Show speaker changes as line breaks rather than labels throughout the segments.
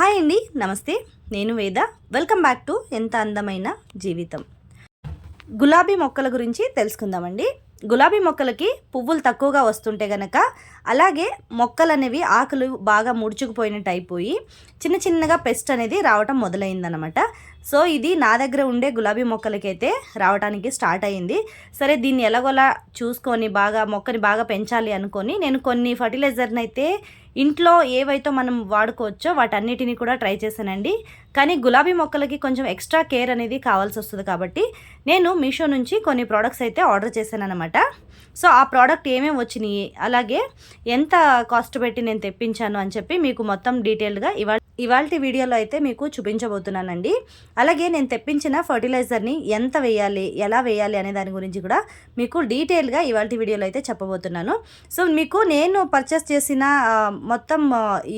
Hi అండి నమస్తే. నేను వేద. వెల్కమ్ బ్యాక్ టు ఎంత అందమైన జీవితం. గులాబీ మొక్కల గురించి తెలుసుకుందామండి. గులాబీ మొక్కలకి పువ్వులు తక్కువగా వస్తుంటే గనక అలాగే మొక్కలు అనేవి ఆకులు బాగా ముడుచుకుపోయినట్టు అయిపోయి చిన్న చిన్నగా పెస్ట్ అనేది రావటం మొదలైందనమాట సో ఇది నా దగ్గర ఉండే గులాబీ మొక్కలకైతే రావడానికి స్టార్ట్ అయింది సరే దీన్ని ఎలాగోలా చూసుకొని బాగా మొక్కని బాగా పెంచాలి అనుకొని నేను కొన్ని ఫర్టిలైజర్ని అయితే ఇంట్లో ఏవైతే మనం వాడుకోవచ్చో వాటన్నిటిని కూడా ట్రై చేశానండి. కానీ గులాబీ మొక్కలకి కొంచెం ఎక్స్ట్రా కేర్ అనేది కావాల్సి వస్తుంది కాబట్టి నేను మీషో నుంచి కొన్ని ప్రోడక్ట్స్ అయితే ఆర్డర్ చేశాను అనమాట సో ఆ ప్రోడక్ట్ ఏమేమి వచ్చినాయి అలాగే ఎంత కాస్ట్ పెట్టి నేను తెప్పించాను అని చెప్పి మీకు మొత్తం డీటెయిల్గా ఇవాళ ఇవాళ వీడియోలో అయితే మీకు చూపించబోతున్నానండి. అలాగే నేను తెప్పించిన ఫర్టిలైజర్ని ఎంత వేయాలి ఎలా వేయాలి అనే దాని గురించి కూడా మీకు డీటెయిల్గా ఇవాళ వీడియోలో అయితే చెప్పబోతున్నాను. సో మీకు నేను పర్చేస్ చేసిన మొత్తం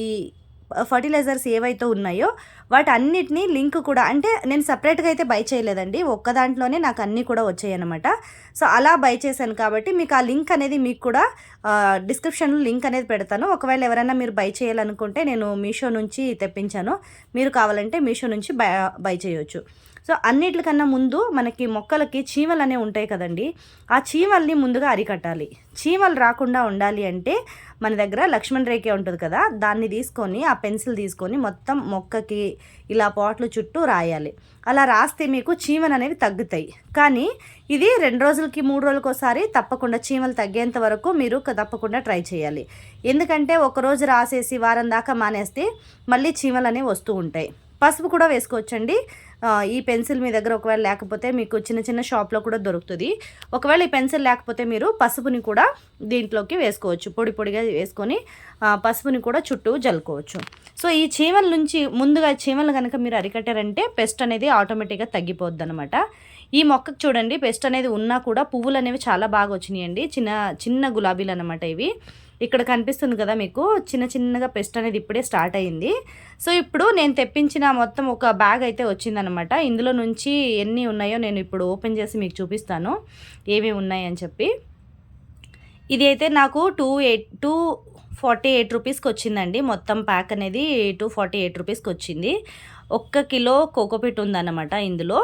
ఈ ఫర్టిలైజర్స్ ఏవైతే ఉన్నాయో వాటన్నిటినీ లింక్ కూడా అంటే నేను సపరేట్గా అయితే బై చేయలేదండి. ఒక్క దాంట్లోనే నాకు అన్నీ కూడా వచ్చాయి అనమాట సో అలా బై చేశాను కాబట్టి మీకు ఆ లింక్ అనేది మీకు కూడా డిస్క్రిప్షన్లో లింక్ అనేది పెడతాను. ఒకవేళ ఎవరైనా మీరు బై చేయాలనుకుంటే నేను మీషో నుంచి తెప్పించాను. మీరు కావాలంటే మీషో నుంచి బై బై చేయొచ్చు. సో అన్నిటికన్నా ముందు మనకి మొక్కలకి చీమలు అనేవి ఉంటాయి కదండి. ఆ చీమల్ని ముందుగా అరికట్టాలి. చీమలు రాకుండా ఉండాలి అంటే మన దగ్గర లక్ష్మణ్ రేఖే ఉంటుంది కదా దాన్ని తీసుకొని ఆ పెన్సిల్ తీసుకొని మొత్తం మొక్కకి ఇలా పాట్లు చుట్టూ రాయాలి. అలా రాస్తే మీకు చీమలు అనేవి తగ్గుతాయి. కానీ ఇది రెండు రోజులకి మూడు రోజులకి ఒకసారి తప్పకుండా చీమలు తగ్గేంత వరకు మీరు తప్పకుండా ట్రై చేయాలి. ఎందుకంటే ఒకరోజు రాసేసి వారం దాకా మానేస్తే మళ్ళీ చీమలు అనేవి వస్తూ ఉంటాయి. పసుపు కూడా వేసుకోవచ్చండి. ఈ పెన్సిల్ మీ దగ్గర ఒకవేళ లేకపోతే మీకు చిన్న చిన్న షాప్లో కూడా దొరుకుతుంది. ఒకవేళ ఈ పెన్సిల్ లేకపోతే మీరు పసుపుని కూడా దీంట్లోకి వేసుకోవచ్చు. పొడి పొడిగా వేసుకొని పసుపుని కూడా చుట్టూ జల్లుకోవచ్చు. సో ఈ చీమల నుంచి ముందుగా చీమలు కనుక మీరు అరికట్టారంటే పెస్ట్ అనేది ఆటోమేటిక్గా తగ్గిపోద్ది అనమాట ఈ మొక్కకు చూడండి పెస్ట్ అనేది ఉన్నా కూడా పువ్వులు అనేవి చాలా బాగా వచ్చినాయండి. చిన్న చిన్న గులాబీలు అనమాట ఇవి. ఇక్కడ కనిపిస్తుంది కదా మీకు చిన్న చిన్నగా పెస్ట్ అనేది ఇప్పుడే స్టార్ట్ అయింది సో ఇప్పుడు నేను తెప్పించిన మొత్తం ఒక బ్యాగ్ అయితే వచ్చిందనమాట. ఇందులో నుంచి ఎన్ని ఉన్నాయో నేను ఇప్పుడు ఓపెన్ చేసి మీకు చూపిస్తాను. ఏమేమి ఉన్నాయని చెప్పి. ఇది అయితే నాకు two eight two forty eight రూపీస్కి వచ్చిందండి. మొత్తం ప్యాక్ అనేది టూ ఫార్టీ ఎయిట్ రూపీస్కి వచ్చింది. ఒక్క కిలో కోకోపిట్ ఉందన్నమాట ఇందులో.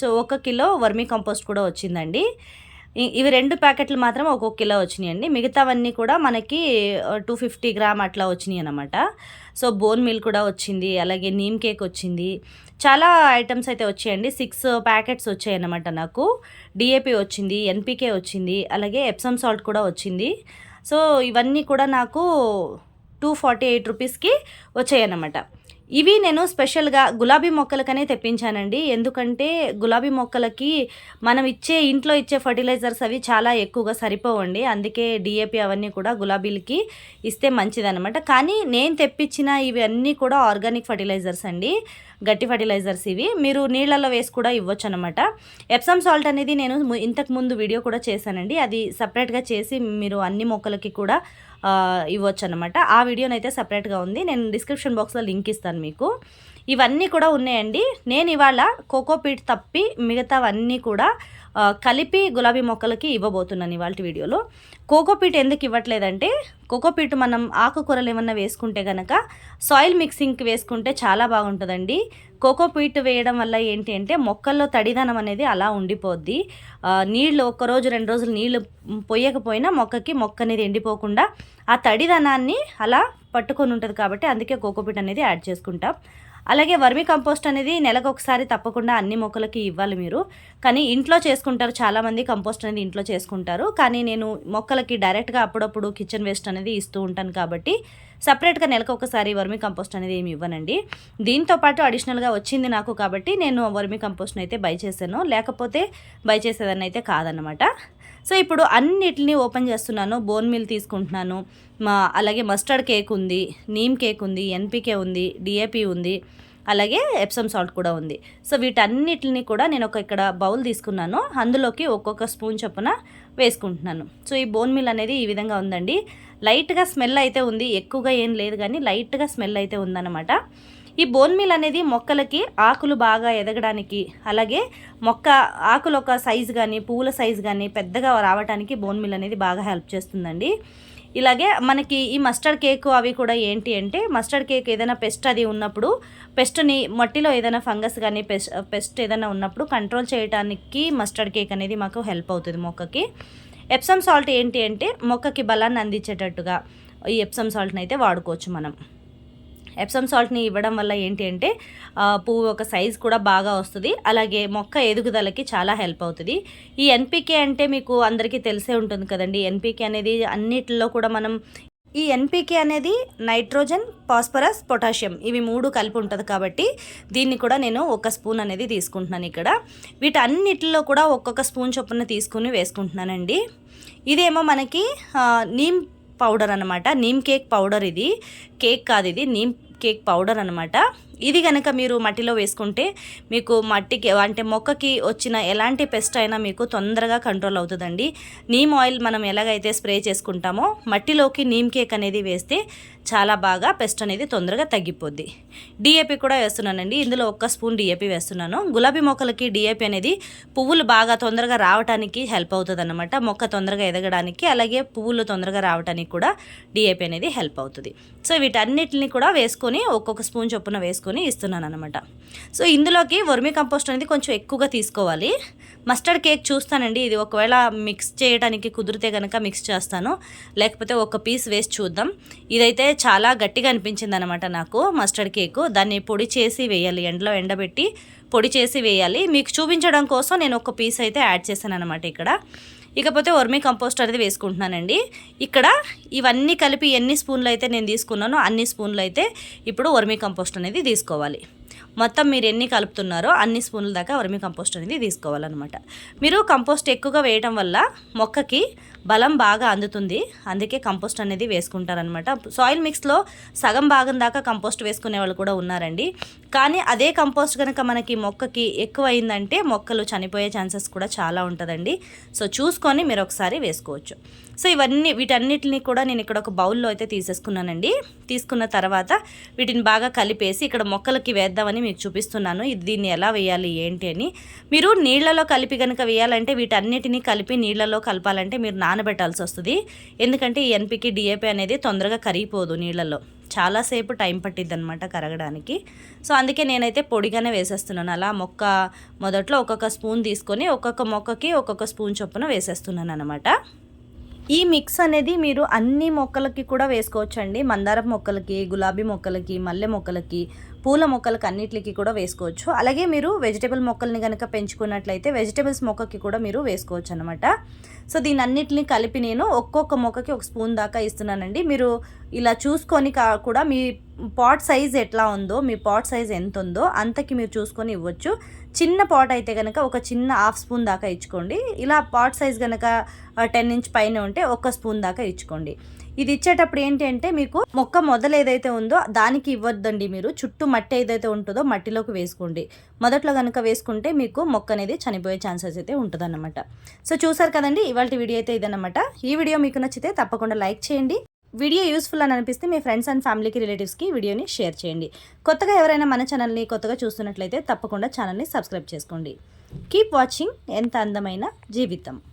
సో ఒక కిలో వర్మీ కంపోస్ట్ కూడా వచ్చిందండి. ఇవి రెండు ప్యాకెట్లు మాత్రం ఒక్కొక్క కిలో వచ్చినాయండి. మిగతావన్నీ కూడా మనకి టూ ఫిఫ్టీ గ్రామ్ అట్లా వచ్చినాయి అనమాట సో బోన్ మిల్ కూడా వచ్చింది అలాగే నీమ్ కేక్ వచ్చింది. చాలా ఐటమ్స్ అయితే వచ్చాయండి. సిక్స్ ప్యాకెట్స్ వచ్చాయి అన్నమాట నాకు డిఏపి వచ్చింది ఎన్పికే వచ్చింది అలాగే ఎప్సమ్ సాల్ట్ కూడా వచ్చింది. సో ఇవన్నీ కూడా నాకు టూ ఫార్టీ ఎయిట్ రూపీస్కి వచ్చాయి అన్నమాట ఇవి నేను స్పెషల్గా గులాబీ మొక్కలకనే తెప్పించానండి. ఎందుకంటే గులాబీ మొక్కలకి మనం ఇచ్చే ఇంట్లో ఇచ్చే ఫర్టిలైజర్స్ అవి చాలా ఎక్కువగా సరిపోవండి. అందుకే డిఏపి అవన్నీ కూడా గులాబీలకి ఇస్తే మంచిదనమాట కానీ నేను తెప్పించిన ఇవి అన్నీ కూడా ఆర్గానిక్ ఫర్టిలైజర్స్ అండి. గట్టి ఫర్టిలైజర్స్ ఇవి. మీరు నీళ్ళల్లో వేసి కూడా ఇవ్వచ్చు అనమాట ఎప్సమ్ సాల్ట్ అనేది నేను ఇంతకు ముందు వీడియో కూడా చేశానండి. అది సపరేట్గా చేసి మీరు అన్ని మొక్కలకి కూడా ఇవ్వచ్చు అనమాట ఆ వీడియోనైతే సపరేట్గా ఉంది. నేను డిస్క్రిప్షన్ బాక్స్లో లింక్ ఇస్తాను మీకు. ఇవన్నీ కూడా ఉన్నాయండి. నేను ఇవాళ కోకోపీట్ తప్పి మిగతావన్నీ కూడా కలిపి గులాబీ మొక్కలకి ఇవ్వబోతున్నాను ఇవాళ వీడియోలో. కోకోపీట్ ఎందుకు ఇవ్వట్లేదంటే కోకోపీట్ మనం ఆకుకూరలు ఏమన్నా వేసుకుంటే కనుక సాయిల్ మిక్సింగ్కి వేసుకుంటే చాలా బాగుంటుందండి. కోకోపీట్ వేయడం వల్ల ఏంటి అంటే మొక్కల్లో తడిదనం అనేది అలా ఉండిపోద్ది. నీళ్ళు ఒక్కరోజు రెండు రోజులు నీళ్ళు పొయ్యకపోయినా మొక్కకి మొక్క అనేది ఎండిపోకుండా ఆ తడిదనాన్ని అలా పట్టుకొని ఉంటుంది కాబట్టి అందుకే కోకోపీట్ అనేది యాడ్ చేసుకుంటాం. అలాగే వర్మి కంపోస్ట్ అనేది నెలకు ఒకసారి తప్పకుండా అన్ని మొక్కలకి ఇవ్వాలి మీరు. కానీ ఇంట్లో చేసుకుంటారు చాలామంది కంపోస్ట్ అనేది ఇంట్లో చేసుకుంటారు. కానీ నేను మొక్కలకి డైరెక్ట్గా అప్పుడప్పుడు కిచెన్ వేస్ట్ అనేది ఇస్తూ ఉంటాను కాబట్టి సపరేట్గా నెలకు ఒకసారి వర్మి కంపోస్ట్ అనేది ఏమి ఇవ్వనండి. దీంతో పాటు అడిషనల్గా వచ్చింది నాకు కాబట్టి నేను వర్మి కంపోస్ట్ని అయితే బై చేశాను. లేకపోతే బై చేసేదాన్ని అయితే కాదనమాట సో ఇప్పుడు అన్నిటిని ఓపెన్ చేస్తున్నాను. బోన్ మిల్ తీసుకుంటున్నాను. మా అలాగే మస్టర్డ్ కేక్ ఉంది నీమ్ కేక్ ఉంది ఎన్పికే ఉంది డిఏపి ఉంది అలాగే ఎప్సమ్ సాల్ట్ కూడా ఉంది. సో వీటన్నిటిని కూడా నేను ఒక ఇక్కడ బౌల్ తీసుకున్నాను. అందులోకి ఒక్కొక్క స్పూన్ చొప్పున వేసుకుంటున్నాను. సో ఈ బోన్ మిల్ అనేది ఈ విధంగా ఉందండి. లైట్గా స్మెల్ అయితే ఉంది ఎక్కువగా ఏం లేదు కానీ లైట్గా స్మెల్ అయితే ఉందన్నమాట. ఈ బోన్ మీల్ అనేది మొక్కలకి ఆకులు బాగా ఎదగడానికి అలాగే మొక్క ఆకులు ఒక సైజు కానీ పువ్వుల సైజు కానీ పెద్దగా రావడానికి బోన్ మీల్ అనేది బాగా హెల్ప్ చేస్తుందండి. ఇలాగే మనకి ఈ మస్టర్డ్ కేక్ అవి కూడా ఏంటి అంటే మస్టర్డ్ కేక్ ఏదైనా పెస్ట్ అది ఉన్నప్పుడు పెస్ట్ని మట్టిలో ఏదైనా ఫంగస్ కానీ పెస్ట్ పెస్ట్ ఏదైనా ఉన్నప్పుడు కంట్రోల్ చేయడానికి మస్టర్డ్ కేక్ అనేది మాకు హెల్ప్ అవుతుంది మొక్కకి. ఎప్సమ్ సాల్ట్ ఏంటి అంటే మొక్కకి బలాన్ని అందించేటట్టుగా ఈ ఎప్సమ్ సాల్ట్ని అయితే వాడుకోవచ్చు మనం. ఎప్సమ్ సాల్ట్ని ఇవ్వడం వల్ల ఏంటి అంటే పువ్వు ఒక సైజ్ కూడా బాగా వస్తుంది. అలాగే మొక్క ఎదుగుదలకి చాలా హెల్ప్ అవుతుంది. ఈ ఎన్పికే అంటే మీకు అందరికీ తెలిసే ఉంటుంది కదండి. ఎన్పికే అనేది అన్నిటిలో కూడా మనం ఈ ఎన్పికే అనేది నైట్రోజన్ పాస్పరస్ పొటాషియం ఇవి మూడు కలిపి ఉంటుంది కాబట్టి దీన్ని కూడా నేను ఒక స్పూన్ అనేది తీసుకుంటున్నాను ఇక్కడ. వీటన్నిటిలో కూడా ఒక్కొక్క స్పూన్ చొప్పున తీసుకుని వేసుకుంటున్నానండి. ఇదేమో మనకి నీమ్ పౌడర్ అనమాట నీమ్ కేక్ పౌడర్ ఇది. కేక్ కాదు ఇది. నీమ్ కేక్ పౌడర్ అనమాట ఇది కనుక మీరు మట్టిలో వేసుకుంటే మీకు మట్టికి అంటే మొక్కకి వచ్చిన ఎలాంటి పెస్ట్ అయినా మీకు తొందరగా కంట్రోల్ అవుతుందండి. నీమ్ ఆయిల్ మనం ఎలాగైతే స్ప్రే చేసుకుంటామో మట్టిలోకి నీమ్ కేక్ అనేది వేస్తే చాలా బాగా పెస్ట్ అనేది తొందరగా తగ్గిపోద్ది. డిఏపి కూడా వేస్తున్నానండి. ఇందులో ఒక్క స్పూన్ డిఏపి వేస్తున్నాను. గులాబీ మొక్కలకి డిఏపి అనేది పువ్వులు బాగా తొందరగా రావడానికి హెల్ప్ అవుతుంది అనమాట మొక్క తొందరగా ఎదగడానికి అలాగే పువ్వులు తొందరగా రావడానికి కూడా డిఏపి అనేది హెల్ప్ అవుతుంది. సో వీటన్నిటిని కూడా వేసుకొని ఒక్కొక్క స్పూన్ చొప్పున వేసుకొని ఇస్తున్నాను అనమాట సో ఇందులోకి వర్మి కంపోస్ట్ అనేది కొంచెం ఎక్కువగా తీసుకోవాలి. మస్టర్డ్ కేక్ చూస్తానండి. ఇది ఒకవేళ మిక్స్ చేయడానికి కుదిరితే కనుక మిక్స్ చేస్తాను. లేకపోతే ఒక పీస్ వేసి చూద్దాం. ఇదైతే చాలా గట్టిగా అనిపించింది అనమాట నాకు మస్టర్డ్ కేకు. దాన్ని పొడి చేసి వేయాలి. ఎండలో ఎండబెట్టి పొడి చేసి వేయాలి. మీకు చూపించడం కోసం నేను ఒక పీస్ అయితే యాడ్ చేశాను అనమాట ఇక్కడ. ఇకపోతే వర్మీ కంపోస్ట్ అనేది వేసుకుంటున్నానండి. ఇక్కడ ఇవన్నీ కలిపి ఎన్ని స్పూన్లు అయితే నేను తీసుకున్నానో అన్ని స్పూన్లు అయితే ఇప్పుడు వర్మీ కంపోస్ట్ అనేది తీసుకోవాలి. మొత్తం మీరు ఎన్ని కలుపుతున్నారో అన్ని స్పూన్ల దాకా వర్మి కంపోస్ట్ అనేది తీసుకోవాలన్నమాట. మీరు కంపోస్ట్ ఎక్కువగా వేయడం వల్ల మొక్కకి బలం బాగా అందుతుంది. అందుకే కంపోస్ట్ అనేది వేసుకుంటారనమాట సాయిల్ మిక్స్లో సగం భాగం దాకా కంపోస్ట్ వేసుకునే వాళ్ళు కూడా ఉన్నారండి. కానీ అదే కంపోస్ట్ కనుక మనకి మొక్కకి ఎక్కువ అయిందంటే మొక్కలు చనిపోయే ఛాన్సెస్ కూడా చాలా ఉంటుందండి. సో చూసుకొని మీరు ఒకసారి వేసుకోవచ్చు. సో ఇవన్నీ వీటన్నిటిని కూడా నేను ఇక్కడ ఒక బౌల్లో అయితే తీసేసుకున్నానండి. తీసుకున్న తర్వాత వీటిని బాగా కలిపేసి ఇక్కడ మొక్కలకి వేద్దామని మీకు చూపిస్తున్నాను. ఇది దీన్ని ఎలా వేయాలి ఏంటి అని. మీరు నీళ్ళలో కలిపి కనుక వేయాలంటే వీటన్నిటిని కలిపి నీళ్ళలో కలపాలంటే మీరు నానబెట్టాల్సి వస్తుంది. ఎందుకంటే ఈ ఎన్పికి డిఏపి అనేది తొందరగా కరిగిపోదు నీళ్ళలో. చాలాసేపు టైం పట్టిద్ది అనమాట కరగడానికి. సో అందుకే నేనైతే పొడిగానే వేసేస్తున్నాను. అలా మొక్క మొదట్లో ఒక్కొక్క స్పూన్ తీసుకొని ఒక్కొక్క మొక్కకి ఒక్కొక్క స్పూన్ చొప్పున వేసేస్తున్నాను అనమాట ఈ మిక్స్ అనేది మీరు అన్ని మొక్కలకి కూడా వేసుకోవచ్చండి. మందారం మొక్కలకి గులాబీ మొక్కలకి మల్లె మొక్కలకి పూల మొక్కలకి అన్నిటికి కూడా వేసుకోవచ్చు. అలాగే మీరు వెజిటేబుల్ మొక్కల్ని కనుక పెంచుకున్నట్లయితే వెజిటేబుల్స్ మొక్కకి కూడా మీరు వేసుకోవచ్చు అనమాట సో దీని అన్నిటిని కలిపి నేను ఒక్కొక్క మొక్కకి ఒక స్పూన్ దాకా ఇస్తున్నానండి. మీరు ఇలా చూసుకొని కా- కూడా మీ పాట్ సైజ్ ఎట్లా ఉందో మీ పాట్ సైజ్ ఎంత ఉందో అంతకి మీరు చూసుకొని ఇవ్వచ్చు. చిన్న పాట్ అయితే కనుక ఒక చిన్న హాఫ్ స్పూన్ దాకా ఇచ్చుకోండి. ఇలా పాట్ సైజ్ కనుక టెన్ ఇంచ్ పైన ఉంటే ఒక స్పూన్ దాకా ఇచ్చుకోండి. ఇది ఇచ్చేటప్పుడు ఏంటి అంటే మీకు మొక్క మొదలు ఏదైతే ఉందో దానికి ఇవ్వద్దండి మీరు. చుట్టూ మట్టి ఏదైతే ఉంటుందో మట్టిలోకి వేసుకోండి. మొదట్లో కనుక వేసుకుంటే మీకు మొక్క అనేది చనిపోయే ఛాన్సెస్ అయితే ఉంటుందన్నమాట. సో చూసారు కదండి ఇవాళ వీడియో అయితే ఇదన్నమాట. ఈ వీడియో మీకు నచ్చితే తప్పకుండా లైక్ చేయండి. వీడియో యూస్ఫుల్ అని అనిపిస్తే మీ ఫ్రెండ్స్ అండ్ ఫ్యామిలీకి రిలేటివ్స్కి వీడియోని షేర్ చేయండి. కొత్తగా ఎవరైనా మన ఛానల్ని కొత్తగా చూస్తున్నట్లయితే తప్పకుండా ఛానల్ని సబ్స్క్రైబ్ చేసుకోండి. Keep watching. ఎంత అందమైన జీవితం.